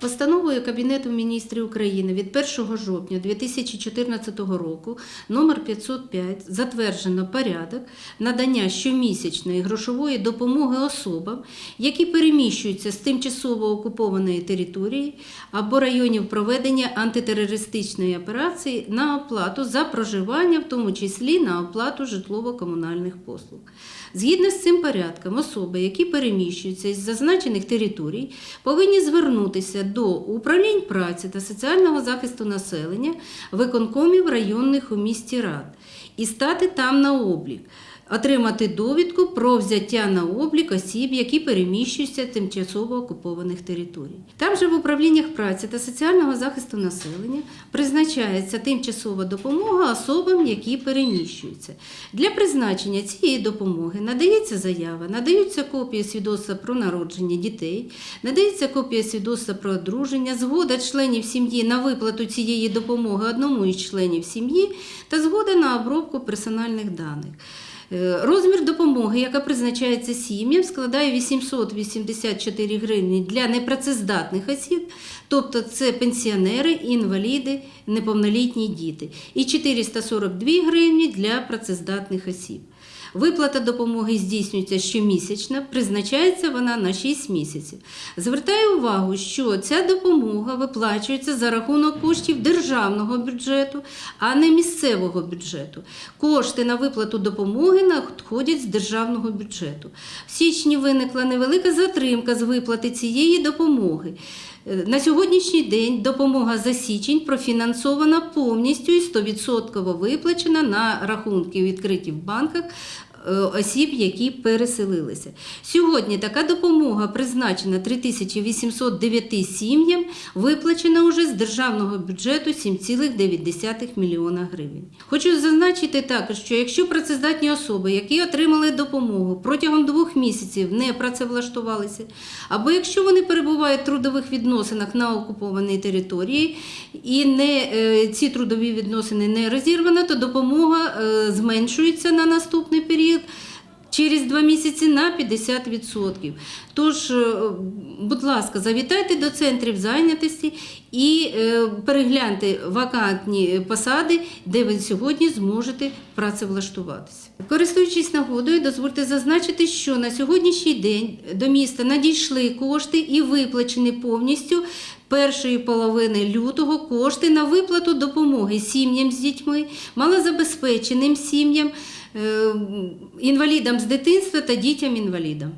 Постановою Кабінету міністрів України від 1 жовтня 2014 року номер 505 затверджено порядок надання щомісячної грошової допомоги особам, які переміщуються з тимчасово окупованої території або районів проведення антитерористичної операції на оплату за проживання, в тому числі на оплату житлово-комунальних послуг. Згідно з цим порядком, особи, які переміщуються із зазначених територій, повинні звернутися до управлінь праці та соціального захисту населення виконкомів районних у місті рад і стати там на облік. Отримати довідку про взяття на облік осіб, які переміщуються тимчасово окупованих територій. Там же в управліннях праці та соціального захисту населення призначається тимчасова допомога особам, які переміщуються. Для призначення цієї допомоги надається заява, надаються копії свідоцтва про народження дітей, надається копія свідоцтва про одруження, згода членів сім'ї на виплату цієї допомоги одному із членів сім'ї та згода на обробку персональних даних. Е, Розмір допомоги, яка призначається сім'ям, складає 884 гривні для непрацездатних осіб, тобто це пенсіонери, інваліди, неповнолітні діти, і 442 гривні для працездатних осіб. Виплата допомоги здійснюється щомісячно, призначається вона на 6 місяців. Звертаю увагу, що ця допомога виплачується за рахунок коштів державного бюджету, а не місцевого бюджету. Кошти на виплату допомоги надходять з державного бюджету. В січні виникла невелика затримка з виплати цієї допомоги. Е, На сьогоднішній день допомога за січень профінансована повністю і 100% виплачена на рахунки відкриті в банках осіб, які переселилися. Сьогодні така допомога призначена 3809 сім'ям, виплачена уже з державного бюджету 7,9 мільйона гривень. Хочу зазначити також, що якщо працездатні особи, які отримали допомогу протягом двох місяців не працевлаштувалися, або якщо вони перебувають в трудових відносинах на окупованій території і не, е, ці трудові відносини не розірвано, то допомога е, зменшується на наступний період. Через два місяці на 50%. Тож, е, будь ласка, завітайте до центрів зайнятості і е, перегляньте вакантні посади, де ви сьогодні зможете працевлаштуватися. Користуючись нагодою, дозвольте зазначити, що на сьогоднішній день до міста надійшли кошти і виплачені повністю першої половини лютого кошти на виплату допомоги сім'ям з дітьми, малозабезпеченим сім'ям, інвалідам з дитинства та дітям-інвалідам.